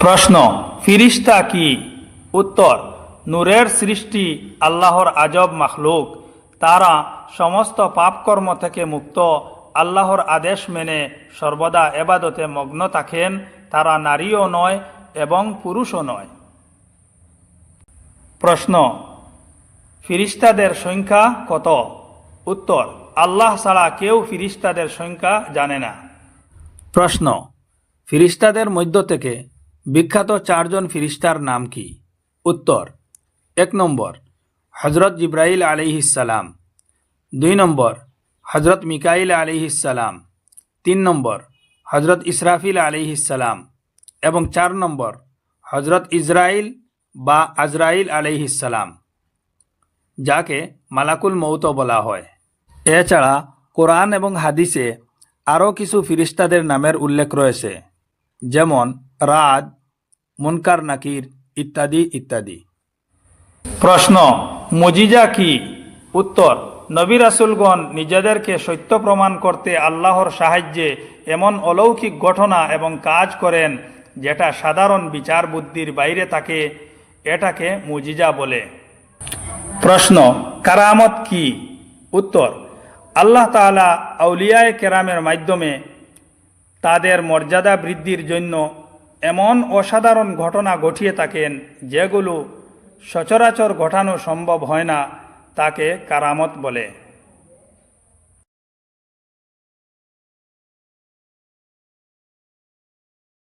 প্রশ্ন, ফিরিস্তা কি? উত্তর, নূরের সৃষ্টি আল্লাহর আজব মাখলুক। তারা সমস্ত পাপকর্ম থেকে মুক্ত, আল্লাহর আদেশ মেনে সর্বদা এবাদতে মগ্ন থাকেন। তারা নারীও নয় এবং পুরুষও নয়। প্রশ্ন, ফিরিস্তাদের সংখ্যা কত? উত্তর, আল্লাহ ছাড়া কেউ ফিরিস্তাদের সংখ্যা জানে না। প্রশ্ন, ফিরিস্তাদের মধ্য থেকে বিখ্যাত চারজন ফিরিস্তার নাম কি? উত্তর, এক নম্বর হজরত জিব্রাইল আলিহিসাল্লাম দুই নম্বর হজরত মিকাইল আলিহিসাল্লাম তিন নম্বর হজরত ইসরাফিল আলিহিসাল্লাম এবং চার নম্বর হজরত ইসরাইল বা আজরাইল আলিহিসাল্লাম যাকে মালাকুল মৌত বলা হয়। এছাড়া কোরআন এবং হাদিসে আরও কিছু ফিরিস্তাদের নামের উল্লেখ রয়েছে, যেমন রাজ মুনকার, নাকির, ইত্যাদি ইত্যাদি। প্রশ্ন, মজিজা কি? উত্তর, নবী রাসুলগণ নিজেদেরকে সত্য প্রমাণ করতে আল্লাহর সাহায্যে এমন অলৌকিক ঘটনা এবং কাজ করেন যেটা সাধারণ বিচার বুদ্ধির বাইরে থাকে, এটাকে মুজিজা বলে। প্রশ্ন, কারামত কি? উত্তর, আল্লাহ তাআলা আউলিয়ায় কেরামের মাধ্যমে তাদের মর্যাদা বৃদ্ধির জন্য এমন অসাধারণ ঘটনা ঘটিয়ে থাকেন যেগুলো সচরাচর ঘটানো সম্ভব হয় না তাকে কারামত বলে।